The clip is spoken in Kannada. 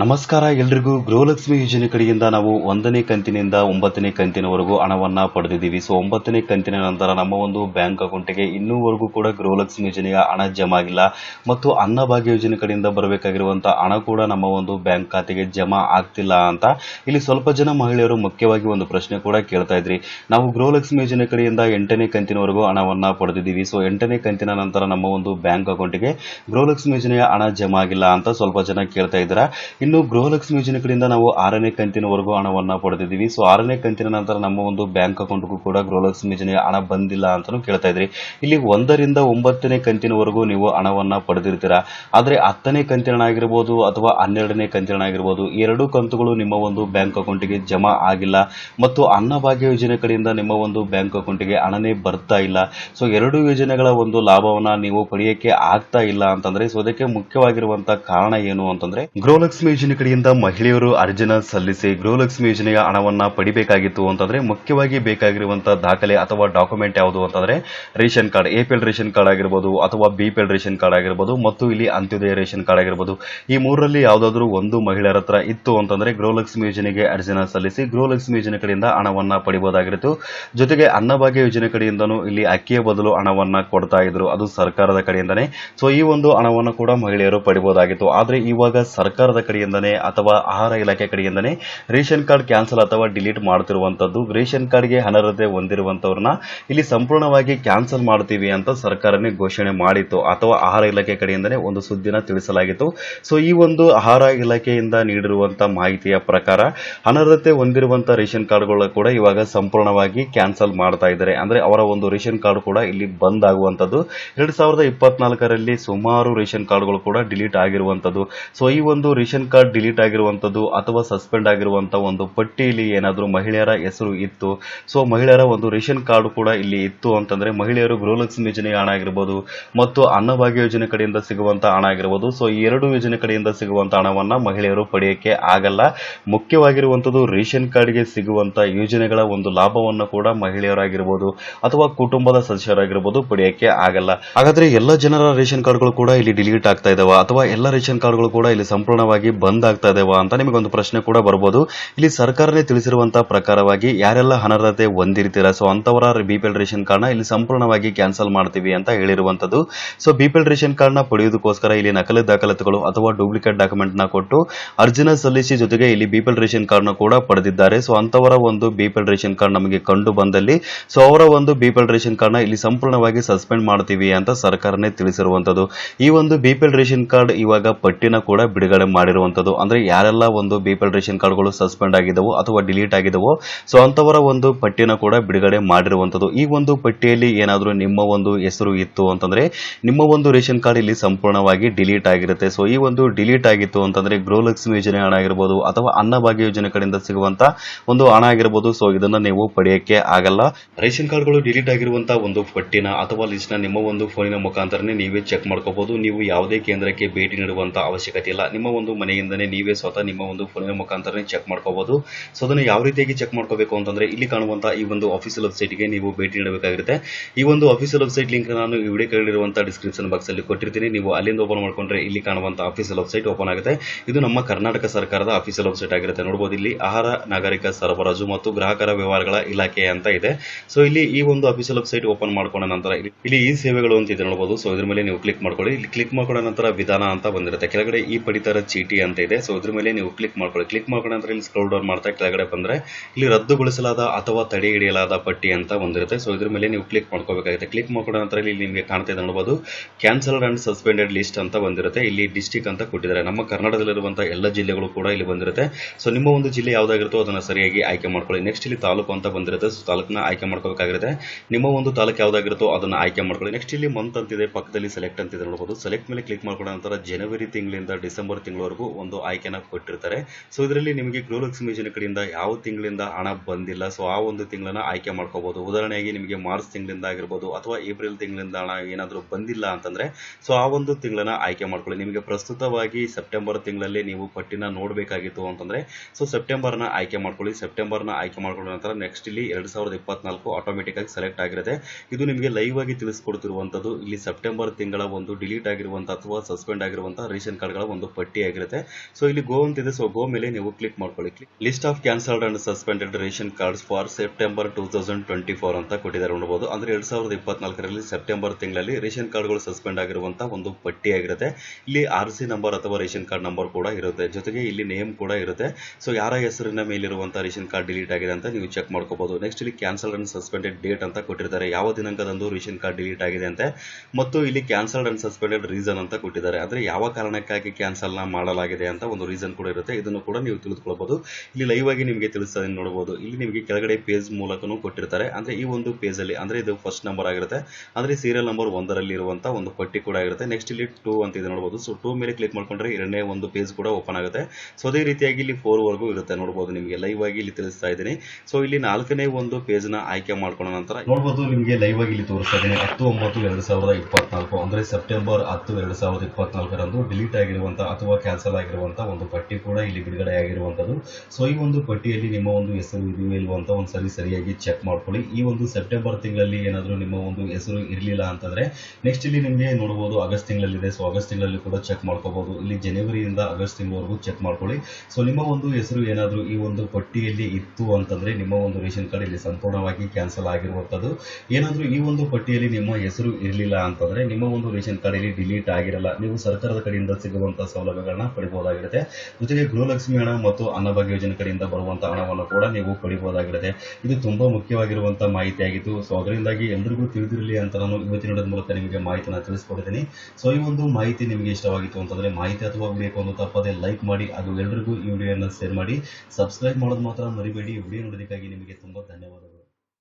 ನಮಸ್ಕಾರ ಎಲ್ರಿಗೂ. ಗೃಹಲಕ್ಷ್ಮಿ ಯೋಜನೆ ಕಡೆಯಿಂದ ನಾವು ಒಂದನೇ ಕಂತಿನಿಂದ ಒಂಬತ್ತನೇ ಕಂತಿನವರೆಗೂ ಹಣವನ್ನ ಪಡೆದಿದ್ದೀವಿ. ಸೊ ಒಂಬತ್ತನೇ ಕಂತಿನ ನಂತರ ನಮ್ಮ ಒಂದು ಬ್ಯಾಂಕ್ ಅಕೌಂಟ್ಗೆ ಇನ್ನೂವರೆಗೂ ಕೂಡ ಗೃಹಲಕ್ಷ್ಮಿ ಯೋಜನೆಯ ಹಣ ಜಮಾ ಆಗಿಲ್ಲ. ಮತ್ತು ಅನ್ನಭಾಗ್ಯ ಯೋಜನೆ ಕಡೆಯಿಂದ ಬರಬೇಕಾಗಿರುವಂತಹ ಹಣ ಕೂಡ ನಮ್ಮ ಒಂದು ಬ್ಯಾಂಕ್ ಖಾತೆಗೆ ಜಮಾ ಆಗ್ತಿಲ್ಲ ಅಂತ ಇಲ್ಲಿ ಸ್ವಲ್ಪ ಜನ ಮಹಿಳೆಯರು ಮುಖ್ಯವಾಗಿ ಒಂದು ಪ್ರಶ್ನೆ ಕೂಡ ಕೇಳ್ತಾ ಇದ್ರಿ. ನಾವು ಗೃಹಲಕ್ಷ್ಮಿ ಯೋಜನೆ ಕಡೆಯಿಂದ ಎಂಟನೇ ಕಂತಿನವರೆಗೂ ಹಣವನ್ನ ಪಡೆದಿದ್ದೀವಿ. ಸೊ ಎಂಟನೇ ಕಂತಿನ ನಂತರ ನಮ್ಮ ಒಂದು ಬ್ಯಾಂಕ್ ಅಕೌಂಟ್ಗೆ ಗೃಹಲಕ್ಷ್ಮಿ ಯೋಜನೆಯ ಹಣ ಜಮಾ ಆಗಿಲ್ಲ ಅಂತ ಸ್ವಲ್ಪ ಜನ ಕೇಳ್ತಾ ಇದ್ದೀರಾ. ಇನ್ನು ಗೃಹಲಕ್ಷ್ಮಿ ಯೋಜನೆ ಕಡೆಯಿಂದ ನಾವು ಆರನೇ ಕಂತಿನವರೆಗೂ ಹಣವನ್ನ ಪಡೆದಿದ್ದೀವಿ. ಸೊ ಆರನೇ ಕಂತಿನ ನಂತರ ನಮ್ಮ ಒಂದು ಬ್ಯಾಂಕ್ ಅಕೌಂಟ್ಗೂ ಕೂಡ ಗೃಹಲಕ್ಷ್ಮಿ ಯೋಜನೆಯ ಹಣ ಬಂದಿಲ್ಲ ಅಂತಾನು ಕೇಳ್ತಾ ಇದ್ರಿ. ಇಲ್ಲಿ ಒಂದರಿಂದ ಒಂಬತ್ತನೇ ಕಂತಿನವರೆಗೂ ನೀವು ಹಣವನ್ನ ಪಡೆದಿರ್ತೀರಾ? ಆದರೆ ಹತ್ತನೇ ಕಂತಿನ ಆಗಿರ್ಬೋದು ಅಥವಾ ಹನ್ನೆರಡನೇ ಕಂತಿನ ಆಗಿರ್ಬೋದು ಎರಡೂ ಕಂತುಗಳು ನಿಮ್ಮ ಒಂದು ಬ್ಯಾಂಕ್ ಅಕೌಂಟ್ಗೆ ಜಮಾ ಆಗಿಲ್ಲ ಮತ್ತು ಅನ್ನಭಾಗ್ಯ ಯೋಜನೆ ಕಡೆಯಿಂದ ನಿಮ್ಮ ಒಂದು ಬ್ಯಾಂಕ್ ಅಕೌಂಟ್ಗೆ ಹಣನೇ ಬರ್ತಾ ಇಲ್ಲ. ಸೊ ಎರಡು ಯೋಜನೆಗಳ ಒಂದು ಲಾಭವನ್ನ ನೀವು ಪಡೆಯಕ್ಕೆ ಆಗ್ತಾ ಇಲ್ಲ ಅಂತಂದ್ರೆ, ಸೊ, ಅದಕ್ಕೆ ಮುಖ್ಯವಾಗಿರುವಂತಹ ಕಾರಣ ಏನು ಅಂತಂದ್ರೆ, ಗೃಹಲಕ್ಷ್ಮಿ ಯೋಜನೆ ಕಡೆಯಿಂದ ಮಹಿಳೆಯರು ಅರ್ಜಿನ ಸಲ್ಲಿಸಿ ಗೃಹಲಕ್ಷ್ಮಿ ಯೋಜನೆಯ ಹಣವನ್ನ ಪಡಿಬೇಕಾಗಿತ್ತು ಅಂತಂದ್ರೆ ಮುಖ್ಯವಾಗಿ ಬೇಕಾಗಿರುವಂತಹ ದಾಖಲೆ ಅಥವಾ ಡಾಕ್ಯುಮೆಂಟ್ ಯಾವುದು ಅಂತಂದ್ರೆ ration card A P L ration card ಆಗಿರ್ಬೋದು ಅಥವಾ ಬಿಪಿಎಲ್ ರೇಷನ್ ಕಾರ್ಡ್ ಆಗಿರ್ಬೋದು ಮತ್ತು ಇಲ್ಲಿ ಅಂತ್ಯೋದಯ ರೇಷನ್ ಕಾರ್ಡ್ ಆಗಿರ್ಬೋದು. ಈ ಮೂರರಲ್ಲಿ ಯಾವ್ದಾದ್ರು ಒಂದು ಮಹಿಳೆಯರ ಹತ್ರ ಇತ್ತು ಅಂತಂದ್ರೆ ಗೃಹಲಕ್ಷ್ಮಿ ಯೋಜನೆಗೆ ಅರ್ಜಿನ ಸಲ್ಲಿಸಿ ಗೃಹಲಕ್ಷ್ಮಿ ಯೋಜನೆ ಕಡೆಯಿಂದ ಹಣವನ್ನ ಪಡಿಬಹುದಾಗಿತ್ತು ಜೊತೆಗೆ ಅನ್ನಭಾಗ್ಯ ಯೋಜನೆ ಕಡೆಯಿಂದನೂ ಇಲ್ಲಿ ಅಕ್ಕಿಯ ಬದಲು ಹಣವನ್ನ ಕೊಡ್ತಾ ಇದ್ರು. ಅದು ಸರ್ಕಾರದ ಕಡೆಯಿಂದನೇ. ಸೊ ಈ ಒಂದು ಹಣವನ್ನು ಕೂಡ ಮಹಿಳೆಯರು ಪಡಿಬಹುದಾಗಿತ್ತು ಆದರೆ ಇವಾಗ ಸರ್ಕಾರದ ಕಡೆಯಿಂದನೇ ಅಥವಾ ಆಹಾರ ಇಲಾಖೆ ಕಡೆಯಿಂದನೇ ರೇಷನ್ ಕಾರ್ಡ್ ಕ್ಯಾನ್ಸಲ್ ಅಥವಾ ಡಿಲೀಟ್ ಮಾಡ್ತಿರುವಂತದ್ದು. ರೇಷನ್ ಕಾರ್ಡ್ಗೆ ಅನರ್ಹತೆ ಹೊಂದಿರುವಂತವ್ರನ್ನ ಇಲ್ಲಿ ಸಂಪೂರ್ಣವಾಗಿ ಕ್ಯಾನ್ಸಲ್ ಮಾಡ್ತೀವಿ ಅಂತ ಸರ್ಕಾರನೇ ಘೋಷಣೆ ಮಾಡಿತ್ತು. ಅಥವಾ ಆಹಾರ ಇಲಾಖೆ ಕಡೆಯಿಂದನೇ ಒಂದು ಸುದ್ದಿನ ತಿಳಿಸಲಾಗಿತ್ತು. ಸೊ ಈ ಒಂದು ಆಹಾರ ಇಲಾಖೆಯಿಂದ ನೀಡಿರುವಂತಹ ಮಾಹಿತಿಯ ಪ್ರಕಾರ ಅನರ್ಹತೆ ಹೊಂದಿರುವಂತಹ ರೇಷನ್ ಕಾರ್ಡ್ಗಳು ಕೂಡ ಇವಾಗ ಸಂಪೂರ್ಣವಾಗಿ ಕ್ಯಾನ್ಸಲ್ ಮಾಡ್ತಾ ಇದ್ದಾರೆ. ಅಂದ್ರೆ ಅವರ ಒಂದು ರೇಷನ್ ಕಾರ್ಡ್ ಕೂಡ ಇಲ್ಲಿ ಬಂದ್ ಆಗುವಂತದ್ದು ಎರಡ್ ಸಾವಿರದ ಇಪ್ಪತ್ನಾಲ್ಕರಲ್ಲಿ ಸುಮಾರು ರೇಷನ್ ಕಾರ್ಡ್ಗಳು ಕೂಡ ಡಿಲೀಟ್ ಆಗಿರುವಂತದ್ದು. ಸೊ ಈ ಒಂದು ರೇಷನ್ ಕಾರ್ಡ್ ಡಿಲೀಟ್ ಆಗಿರುವಂತದ್ದು ಅಥವಾ ಸಸ್ಪೆಂಡ್ ಆಗಿರುವಂತ ಒಂದು ಪಟ್ಟಿಯಲ್ಲಿ ಏನಾದರೂ ಮಹಿಳೆಯರ ಹೆಸರು ಇತ್ತು. ಸೊ ಮಹಿಳೆಯರ ಒಂದು ರೇಷನ್ ಕಾರ್ಡ್ ಕೂಡ ಇಲ್ಲಿ ಇತ್ತು ಅಂತಂದ್ರೆ ಮಹಿಳೆಯರು ಗೃಹಲಕ್ಷ್ಮಿ ಯೋಜನೆ ಹಣ ಆಗಿರ್ಬೋದು ಮತ್ತು ಅನ್ನಭಾಗ್ಯ ಯೋಜನೆ ಕಡೆಯಿಂದ ಸಿಗುವಂತ ಹಣ ಆಗಿರ್ಬೋದು. ಸೊ ಈ ಎರಡು ಯೋಜನೆ ಕಡೆಯಿಂದ ಸಿಗುವಂತ ಹಣವನ್ನ ಮಹಿಳೆಯರು ಪಡೆಯಕ್ಕೆ ಆಗಲ್ಲ. ಮುಖ್ಯವಾಗಿರುವಂತದ್ದು ರೇಷನ್ ಕಾರ್ಡ್ಗೆ ಸಿಗುವಂತ ಯೋಜನೆಗಳ ಒಂದು ಲಾಭವನ್ನು ಕೂಡ ಮಹಿಳೆಯರಾಗಿರ್ಬೋದು ಅಥವಾ ಕುಟುಂಬದ ಸದಸ್ಯರಾಗಿರ್ಬೋದು ಪಡೆಯಕ್ಕೆ ಆಗಲ್ಲ. ಹಾಗಾದ್ರೆ ಎಲ್ಲ ಜನರ ರೇಷನ್ ಕಾರ್ಡ್ಗಳು ಕೂಡ ಇಲ್ಲಿ ಡಿಲೀಟ್ ಆಗ್ತಾ ಇದಾವ ಅಥವಾ ಎಲ್ಲ ರೇಷನ್ ಕಾರ್ಡ್ಗಳು ಕೂಡ ಇಲ್ಲಿ ಸಂಪೂರ್ಣವಾಗಿ ಬಂದ್ ಆಗ್ತಾ ಇದೆವಾ ಅಂತ ನಿಮಗೊಂದು ಪ್ರಶ್ನೆ ಕೂಡ ಬರಬಹುದು ಇಲ್ಲಿ ಸರ್ಕಾರನೇ ತಿಳಿಸಿರುವಂತಹ ಪ್ರಕಾರವಾಗಿ ಯಾರೆಲ್ಲ ಅನರ್ಹತೆ ಹೊಂದಿರ್ತೀರಾ? ಸೊ ಅಂತವರ ಬಿಪಿಎಲ್ ರೇಷನ್ ಕಾರ್ಡ್ನ ಇಲ್ಲಿ ಸಂಪೂರ್ಣವಾಗಿ ಕ್ಯಾನ್ಸಲ್ ಮಾಡ್ತೀವಿ ಅಂತ ಹೇಳಿರುವಂತದ್ದು. ಸೊ ಬಿಪಿಎಲ್ ರೇಷನ್ ಕಾರ್ಡ್ನ ಪಡೆಯುವುದಕ್ಕೋಸ್ಕರ ಇಲ್ಲಿ ನಕಲಿ ದಾಖಲಾತಿಗಳು ಅಥವಾ ಡೂಪ್ಲಿಕೇಟ್ ಡಾಕ್ಯುಮೆಂಟ್ನ ಕೊಟ್ಟು ಅರ್ಜಿನ ಸಲ್ಲಿಸಿ ಜೊತೆಗೆ ಇಲ್ಲಿ ಬಿಪಿಎಲ್ ರೇಷನ್ ಕಾರ್ಡ್ ಕೂಡ ಪಡೆದಿದ್ದಾರೆ. ಸೊ ಅಂತವರ ಒಂದು ಬಿಪಿಎಲ್ ರೇಷನ್ ಕಾರ್ಡ್ ನಮಗೆ ಕಂಡು ಬಂದಲ್ಲಿ ಸೊ ಅವರ ಒಂದು ಬಿಪಿಎಲ್ ರೇಷನ್ ಕಾರ್ಡ್ ಇಲ್ಲಿ ಸಂಪೂರ್ಣವಾಗಿ ಸಸ್ಪೆಂಡ್ ಮಾಡ್ತೀವಿ ಅಂತ ಸರ್ಕಾರನೇ ತಿಳಿಸಿರುವಂತದ್ದು. ಈ ಒಂದು ಬಿಪಿಎಲ್ ರೇಷನ್ ಕಾರ್ಡ್ ಇವಾಗ ಪಟ್ಟಿನ ಕೂಡ ಬಿಡುಗಡೆ ಮಾಡಿರುವಂತದ್ದು ಅಂದ್ರೆ ಯಾರೆಲ್ಲ ಒಂದು ಬಿಪಿಎಲ್ ರೇಷನ್ ಕಾರ್ಡ್ಗಳು ಸಸ್ಪೆಂಡ್ ಆಗಿದವು ಅಥವಾ ಡಿಲೀಟ್ ಆಗಿದವು ಸೊ ಅಂತವರ ಒಂದು ಪಟ್ಟಿನ ಕೂಡ ಬಿಡುಗಡೆ ಮಾಡಿರುವಂತದ್ದು. ಈ ಒಂದು ಪಟ್ಟಿಯಲ್ಲಿ ಏನಾದರೂ ನಿಮ್ಮ ಒಂದು ಹೆಸರು ಇತ್ತು ಅಂತಂದ್ರೆ, ನಿಮ್ಮ ಒಂದು ರೇಷನ್ ಕಾರ್ಡ್ ಇಲ್ಲಿ ಸಂಪೂರ್ಣವಾಗಿ ಡಿಲೀಟ್ ಆಗಿರುತ್ತೆ. ಸೊ ಈ ಒಂದು ಡಿಲೀಟ್ ಆಗಿತ್ತು ಅಂತಂದ್ರೆ ಗೃಹಲಕ್ಷ್ಮಿ ಯೋಜನೆ ಹಣ ಆಗಿರ್ಬೋದು ಅಥವಾ ಅನ್ನಭಾಗ್ಯ ಯೋಜನೆ ಕಡೆಯಿಂದ ಸಿಗುವಂತ ಒಂದು ಹಣ ಆಗಿರ್ಬೋದು. ಸೊ ಇದನ್ನ ನೀವು ಪಡೆಯಕ್ಕೆ ಆಗಲ್ಲ. ರೇಷನ್ ಕಾರ್ಡ್ಗಳು ಡಿಲೀಟ್ ಆಗಿರುವಂತಹ ಒಂದು ಪಟ್ಟಿನ ಅಥವಾ ಲಿಸ್ಟ್ನ ನಿಮ್ಮ ಒಂದು ಫೋನಿನ ಮುಖಾಂತರನೇ ನೀವೇ ಚೆಕ್ ಮಾಡ್ಕೋಬಹುದು. ನೀವು ಯಾವುದೇ ಕೇಂದ್ರಕ್ಕೆ ಭೇಟಿ ನೀಡುವಂತ ಅವಶ್ಯಕತೆ ಇಲ್ಲ. ನಿಮ್ಮ ಒಂದು ಮನೆಯಿಂದನೇ ನೀವೇ ಸ್ವತಃ ನಿಮ್ಮ ಒಂದು ಫೋನಿನ ಮುಖಾಂತರನೇ ಚೆಕ್ ಮಾಡ್ಕೋಬಹುದು ಸೊ ಅದನ್ನು ಯಾವ ರೀತಿಯಾಗಿ ಚೆಕ್ ಮಾಡ್ಕೋಬೇಕು ಅಂತಂದ್ರೆ ಇಲ್ಲಿ ಕಾಣುವಂತಹ ಈ ಒಂದು ಆಫೀಸಿಯಲ್ ವೆಬ್ಸೈಟ್ಗೆ ನೀವು ಭೇಟಿ ನೀಡಬೇಕಾಗಿರುತ್ತೆ. ಈ ಒಂದು ಆಫೀಸಿಯಲ್ ವೆಬ್ಸೈಟ್ ಲಿಂಕ್ ನಾನು ಈ ವಿಡಿಯೋ ಕೆಳಗಿರುವಂತಹ ಡಿಸ್ಕ್ರಿಪ್ಷನ್ ಬಾಕ್ಸ್ ಅಲ್ಲಿ ಕೊಟ್ಟಿರ್ತೀನಿ. ನೀವು ಅಲ್ಲಿಂದ ಓಪನ್ ಮಾಡ್ಕೊಂಡ್ರೆ ಇಲ್ಲಿ ಕಾಣುವಂತಹ ಆಫೀಸಿಯಲ್ ವೆಬ್ಸೈಟ್ ಓಪನ್ ಆಗುತ್ತೆ. ಇದು ನಮ್ಮ ಕರ್ನಾಟಕ ಸರ್ಕಾರದ ಆಫೀಸಿಯಲ್ ವೆಬ್ಸೈಟ್ ಆಗಿರುತ್ತೆ. ನೋಡಬಹುದು ಇಲ್ಲಿ ಆಹಾರ, ನಾಗರಿಕ ಸರಬರಾಜು ಮತ್ತು ಗ್ರಾಹಕರ ವ್ಯವಹಾರಗಳ ಇಲಾಖೆ ಅಂತ ಇದೆ. ಸೊ ಇಲ್ಲಿ ಈ ಒಂದು ಆಫೀಸಿಯಲ್ ವೆಬ್ಸೈಟ್ ಓಪನ್ ಮಾಡ್ಕೊಂಡ ನಂತರ ಇಲ್ಲಿ ಈ ಸೇವೆಗಳು ಅಂತ ಇದೆ ನೋಡಬಹುದು ಸೊ ಇದ್ರ ಮೇಲೆ ನೀವು ಕ್ಲಿಕ್ ಮಾಡ್ಕೊಳ್ಳಿ. ಇಲ್ಲಿ ಕ್ಲಿಕ್ ಮಾಡ್ಕೊಂಡ ನಂತರ ವಿಧಾನ ಅಂತ ಬಂದಿರುತ್ತೆ. ಕೆಳಗಡೆ ಈ ಪಡಿತರ ಚೀಟಿ ಅಂತ ಇದೆ. ಸೊ ಇದ್ರ ಮೇಲೆ ನೀವು ಕ್ಲಿಕ್ ಮಾಡ್ಕೊಳ್ಳಿ. ಕ್ಲಿಕ್ ಮಾಡ್ಕೊಂಡ ನಂತರ ಇಲ್ಲಿ ಸ್ಕ್ರೋಲ್ ಡೌನ್ ಮಾಡ್ತಾ ಕೆಳಗಡೆ ಬಂದ್ರೆ ಇಲ್ಲಿ ರದ್ದುಗೊಳಿಸಲಾದ ಅಥವಾ ತಡೆ ಹಿಡಿಯಲಾದ ಪಟ್ಟಿ ಅಂತ ಬಂದಿರುತ್ತೆ ಸೊ ಇದ್ರ ಮೇಲೆ ನೀವು ಕ್ಲಿಕ್ ಮಾಡ್ಕೋಬೇಕಾಗುತ್ತೆ. ಕ್ಲಿಕ್ ಮಾಡ್ಕೊಂಡ ನಂತರ ಇಲ್ಲಿ ನಿಮಗೆ ಕಾಣ್ತಾ ಇದೆ ನೋಡಬಹುದು ಕ್ಯಾನ್ಸಲ್ಡ್ ಅಂಡ್ ಸಸ್ಪೆಂಡೆಡ್ ಲಿಸ್ಟ್ ಅಂತ ಬಂದಿರುತ್ತೆ. ಇಲ್ಲಿ ಡಿಸ್ಟಿಕ್ ಅಂತ ಕೊಟ್ಟಿದ್ದಾರೆ. ನಮ್ಮ ಕರ್ನಾಟಕದಲ್ಲಿರುವಂತಹ ಎಲ್ಲ ಜಿಲ್ಲೆಗಳು ಕೂಡ ಇಲ್ಲಿ ಬಂದಿರುತ್ತೆ. ಸೊ ನಿಮ್ಮ ಒಂದು ಜಿಲ್ಲೆ ಯಾವ್ದಾಗಿರುತ್ತೋ ಅದನ್ನ ಸರಿಯಾಗಿ ಆಯ್ಕೆ ಮಾಡ್ಕೊಳ್ಳಿ. ನೆಕ್ಸ್ಟ್ ಇಲ್ಲಿ ತಾಲೂಕು ಅಂತ ಬಂದಿರುತ್ತೆ. ಸೊ ತಾಲೂಕನ್ನ ಆಯ್ಕೆ ಮಾಡ್ಕೋಬೇಕಾಗಿರುತ್ತೆ ನಿಮ್ಮ ಒಂದು ತಾಲೂಕು ಯಾವ್ದಾಗಿರುತ್ತೋ ಅದನ್ನ ಆಯ್ಕೆ ಮಾಡ್ಕೊಳ್ಳಿ. ನೆಕ್ಸ್ಟ್ ಇಲ್ಲಿ ಮಂತ್ ಅಂತಿದೆ. ಪಕ್ಕದಲ್ಲಿ ಸೆಲೆಕ್ಟ್ ಅಂತಿದೆ ನೋಡಬಹುದು ಸೆಲೆಕ್ಟ್ ಮೇಲೆ ಕ್ಲಿಕ್ ಮಾಡ್ಕೊಂಡ ನಂತರ ಜನವರಿ ತಿಂಗಳಿಂದ ಡಿಸೆಂಬರ್ ತಿಂಗಳವರೆಗೂ ಒಂದು ಆಯ್ಕೆನ ಕೊಟ್ಟಿರ್ತಾರೆ. ಸೊ ಇದರಲ್ಲಿ ನಿಮಗೆ ಗೃಹಲಕ್ಷ್ಮಿ ಯೋಜನೆ ಕಡೆಯಿಂದ ಯಾವ ತಿಂಗಳಿಂದ ಹಣ ಬಂದಿಲ್ಲ. ಸೊ ಆ ಒಂದು ತಿಂಗಳನ್ನ ಆಯ್ಕೆ ಮಾಡ್ಕೋಬಹುದು ಉದಾಹರಣೆಗೆ ನಿಮಗೆ ಮಾರ್ಚ್ ತಿಂಗಳಿಂದ ಆಗಿರ್ಬೋದು ಅಥವಾ ಏಪ್ರಿಲ್ ತಿಂಗಳಿಂದ ಹಣ ಏನಾದರೂ ಬಂದಿಲ್ಲ ಅಂತಂದ್ರೆ ಸೊ ಆ ಒಂದು ತಿಂಗಳನ್ನ ಆಯ್ಕೆ ಮಾಡ್ಕೊಳ್ಳಿ. ನಿಮಗೆ ಪ್ರಸ್ತುತವಾಗಿ ಸೆಪ್ಟೆಂಬರ್ ತಿಂಗಳಲ್ಲಿ ನೀವು ಪಟ್ಟಿನ ನೋಡಬೇಕಾಗಿತ್ತು ಅಂತಂದ್ರೆ ಸೊ ಸೆಪ್ಟೆಂಬರ್ನ ಆಯ್ಕೆ ಮಾಡ್ಕೊಳ್ಳಿ. ಸೆಪ್ಟೆಂಬರ್ನ ಆಯ್ಕೆ ಮಾಡ್ಕೊಂಡ ನಂತರ ನೆಕ್ಸ್ಟ್ ಇಲ್ಲಿ ಎರಡ್ ಸಾವಿರದ ಇಪ್ಪತ್ನಾಲ್ಕು ಆಟೋಮೆಟಿಕ್ ಆಗಿ ಸೆಲೆಕ್ಟ್ ಆಗಿರುತ್ತೆ. ಇದು ನಿಮಗೆ ಲೈವ್ ಆಗಿ ತಿಳಿಸ್ಕೊಡ್ತಿರುವಂತದ್ದು, ಇಲ್ಲಿ ಸೆಪ್ಟೆಂಬರ್ ತಿಂಗಳ ಒಂದು ಡಿಲೀಟ್ ಆಗಿರುವಂತಹ ಅಥವಾ ಸಸ್ಪೆಂಡ್ ಆಗಿರುವಂತಹ ರೇಷನ್ ಕಾರ್ಡ್ಗಳ ಒಂದು ಪಟ್ಟಿ ಆಗಿರುತ್ತೆ ಸೊ ಇಲ್ಲಿ ಗೋ ಅಂತಿದೆ ಸೊ ಗೋ ಮೇಲೆ ನೀವು ಕ್ಲಿಕ್ ಮಾಡ್ಕೊಳ್ಳಿ. List of cancelled and suspended ration cards for September two thousand twenty four ಅಂತ ಕೊಟ್ಟಿದ್ದಾರೆ ನೋಡಬಹುದು ಅಂದ್ರೆ ಎರಡ್ ಸಾವಿರದ ಇಪ್ಪತ್ನಾಲ್ಕರಲ್ಲಿ ಸೆಪ್ಟೆಂಬರ್ ತಿಂಗಳಲ್ಲಿ ರೇಷನ್ ಕಾರ್ಡ್ಗಳು ಸಸ್ಪೆಂಡ್ ಆಗಿರುವಂತಹ ಒಂದು ಪಟ್ಟಿ ಆಗಿರುತ್ತೆ. ಇಲ್ಲಿ ಆರ್ ಸಿ ನಂಬರ್ ಅಥವಾ ರೇಷನ್ ಕಾರ್ಡ್ ನಂಬರ್ ಕೂಡ ಇರುತ್ತೆ. ಜೊತೆಗೆ ಇಲ್ಲಿ ನೇಮ್ ಕೂಡ ಇರುತ್ತೆ. ಸೊ ಯಾರ ಹೆಸರಿನ ಮೇಲಿರುವಂತಹ ರೇಷನ್ ಕಾರ್ಡ್ ಡಿಲೀಟ್ ಆಗಿದೆ ಅಂತ ನೀವು ಚೆಕ್ ಮಾಡ್ಕೋಬಹುದು ನೆಕ್ಸ್ಟ್ ಇಲ್ಲಿ ಕ್ಯಾನ್ಸಲ್ಡ್ ಅಂಡ್ ಸಸ್ಪೆಂಡೆಡ್ ಡೇಟ್ ಅಂತ ಕೊಟ್ಟಿರ್ತಾರೆ ಯಾವ ದಿನಾಂಕದಂದು ರೇಷನ್ ಕಾರ್ಡ್ ಡಿಲೀಟ್ ಆಗಿದೆ ಅಂತ. ಮತ್ತು ಇಲ್ಲಿ ಕ್ಯಾನ್ಸಲ್ಡ್ ಅಂಡ್ ಸಸ್ಪೆಂಡೆಡ್ ರೀಸನ್ ಅಂತ ಕೊಟ್ಟಿದ್ದಾರೆ. ಅಂದ್ರೆ ಯಾವ ಕಾರಣಕ್ಕಾಗಿ ಕ್ಯಾನ್ಸಲ್ನ ಮಾಡಲಾಗಿದೆ? ಅಂತ ಒಂದು ರೀಸನ್ ಕೂಡ ಇರುತ್ತೆ. ಇದನ್ನು ಕೂಡ ನೀವು ತಿಳಿದುಕೊಳ್ಳಬಹುದು ಇಲ್ಲಿ ಲೈವ್ ಆಗಿ ನಿಮಗೆ ತಿಳಿಸ್ತಾ ನೋಡಬಹುದು ಇಲ್ಲಿ ನಿಮಗೆ ಕೆಳಗಡೆ ಪೇಜ್ ಮೂಲಕನೂ ಕೊಟ್ಟಿರ್ತಾರೆ. ಅಂದ್ರೆ ಈ ಒಂದು ಪೇಜ್ ಅಲ್ಲಿ, ಅಂದ್ರೆ ಇದು ಫಸ್ಟ್ ನಂಬರ್ ಆಗಿರುತ್ತೆ. ಅಂದ್ರೆ ಸೀರಿಯಲ್ ನಂಬರ್ ಒಂದರಲ್ಲಿ ಇರುವಂತಹ ಒಂದು ಪಟ್ಟಿ ಕೂಡ ಆಗಿರುತ್ತೆ. ನೆಕ್ಸ್ಟ್ ಇಲ್ಲಿ ಟೂ ಅಂತ ಇದೆ ನೋಡಬಹುದು ಸೊ ಟೂ ಮೇಲೆ ಕ್ಲಿಕ್ ಮಾಡ್ಕೊಂಡ್ರೆ ಎರಡನೇ ಒಂದು ಪೇಜ್ ಕೂಡ ಓಪನ್ ಆಗುತ್ತೆ. ಸೊ ಅದೇ ರೀತಿಯಾಗಿ ಇಲ್ಲಿ ಫೋರ್ ವರ್ಗೂ ಇರುತ್ತೆ ನೋಡಬಹುದು ನಿಮಗೆ ಲೈವ್ ಆಗಿ ಇಲ್ಲಿ ತಿಳಿಸ್ತಾ ಇದ್ದೀನಿ. ಸೊ ಇಲ್ಲಿ ನಾಲ್ಕನೇ ಒಂದು ಪೇಜ್ನ ಆಯ್ಕೆ ಮಾಡ್ಕೊಂಡ ನಂತರ ನೋಡಬಹುದು ನಿಮಗೆ ಲೈವ್ ಆಗಿ ಇಲ್ಲಿ ತೋರಿಸ್ತಾ ಇದ್ದೀನಿ. ಹತ್ತು, ಒಂಬತ್ತು, ಎರಡು ಸಾವಿರದ ಇಪ್ಪತ್ನಾಲ್ಕು. ಅಂದ್ರೆ ಸೆಪ್ಟೆಂಬರ್ ಹತ್ತು, ಎರಡು ಸಾವಿರದ ಇಪ್ಪತ್ನಾಲ್ಕರಂದು ಡಿಲೀಟ್ ಆಗಿರುವಂತಹ ಅಥವಾ ಕ್ಯಾನ್ಸಲ್ ಆಗಿರುವಂತಹ ಒಂದು ಪಟ್ಟಿ ಕೂಡ ಇಲ್ಲಿ ಬಿಡುಗಡೆ ಆಗಿರುವಂತದ್ದು. ಸೊ ಈ ಒಂದು ಪಟ್ಟಿಯಲ್ಲಿ ನಿಮ್ಮ ಒಂದು ಹೆಸರು ಇದೆಯೋ ಇಲ್ವೋ ಅಂತ ಒಂದು ಸರಿ ಸರಿಯಾಗಿ ಚೆಕ್ ಮಾಡ್ಕೊಳ್ಳಿ. ಈ ಒಂದು ಸೆಪ್ಟೆಂಬರ್ ತಿಂಗಳಲ್ಲಿ ಏನಾದರೂ ನಿಮ್ಮ ಒಂದು ಹೆಸರು ಇರಲಿಲ್ಲ ಅಂತಂದ್ರೆ ನೆಕ್ಸ್ಟ್ ಇಲ್ಲಿ ನಿಮಗೆ ನೋಡಬಹುದು ಆಗಸ್ಟ್ ತಿಂಗಳಲ್ಲಿದೆ. ಸೊ ಆಗಸ್ಟ್ ತಿಂಗಳಲ್ಲಿ ಕೂಡ ಚೆಕ್ ಮಾಡ್ಕೋಬಹುದು ಇಲ್ಲಿ ಜನವರಿಯಿಂದ ಆಗಸ್ಟ್ ತಿಂಗಳವರೆಗೂ ಚೆಕ್ ಮಾಡ್ಕೊಳ್ಳಿ. ಸೊ ನಿಮ್ಮ ಒಂದು ಹೆಸರು ಏನಾದರೂ ಈ ಒಂದು ಪಟ್ಟಿಯಲ್ಲಿ ಇತ್ತು ಅಂತಂದ್ರೆ ನಿಮ್ಮ ಒಂದು ರೇಷನ್ ಕಾರ್ಡ್ ಇಲ್ಲಿ ಸಂಪೂರ್ಣವಾಗಿ ಕ್ಯಾನ್ಸಲ್ ಆಗಿರುವಂತದ್ದು. ಏನಾದರೂ ಈ ಒಂದು ಪಟ್ಟಿಯಲ್ಲಿ ನಿಮ್ಮ ಹೆಸರು ಇರಲಿಲ್ಲ ಅಂತಂದ್ರೆ ನಿಮ್ಮ ಒಂದು ರೇಷನ್ ಕಾರ್ಡ್ ಇಲ್ಲಿ ಡಿಲೀಟ್ ಆಗಿರಲ್ಲ. ನೀವು ಸರ್ಕಾರದ ಕಡೆಯಿಂದ ಸಿಗುವಂತಹ ಸೌಲಭ್ಯಗಳನ್ನ ಪಡಿಬಹುದಾಗಿರುತ್ತೆ ಜೊತೆಗೆ ಗೃಹಲಕ್ಷ್ಮಿ ಹಣ ಮತ್ತು ಅನ್ನಭಾಗ್ಯ ಯೋಜನೆ ಕಡೆಯಿಂದ ಬರುವಂತಹ ಹಣವನ್ನು ಕೂಡ ನೀವು ಪಡಿಬಹುದಾಗಿರುತ್ತೆ. ಇದು ತುಂಬಾ ಮುಖ್ಯವಾಗಿರುವಂತಹ ಮಾಹಿತಿ ಆಗಿತ್ತು ಸೊ ಅದರಿಂದಾಗಿ ಎಲ್ರಿಗೂ ತಿಳಿದಿರಲಿ ಅಂತ ನಾನು ಇವತ್ತಿನ ಮೂಲಕ ನಿಮಗೆ ಮಾಹಿತಿಯನ್ನು ತಿಳಿಸ್ಕೊಡ್ತೀನಿ. ಸೊ ಈ ಒಂದು ಮಾಹಿತಿ ನಿಮಗೆ ಇಷ್ಟವಾಗಿತ್ತು ಅಂತಂದ್ರೆ ಮಾಹಿತಿ ಅಥವಾ ಬೇಕು ಅಂತ ತಪ್ಪದೆ ಲೈಕ್ ಮಾಡಿ, ಅದು ಎಲ್ರಿಗೂ ಈ ವಿಡಿಯೋನ ಶೇರ್ ಮಾಡಿ. ಸಬ್ಸ್ಕ್ರೈಬ್ ಮಾಡೋದು ಮಾತ್ರ ಮರಿಬೇಡಿ. ವಿಡಿಯೋ ನೋಡೋದಕ್ಕಾಗಿ ನಿಮಗೆ ತುಂಬಾ ಧನ್ಯವಾದಗಳು.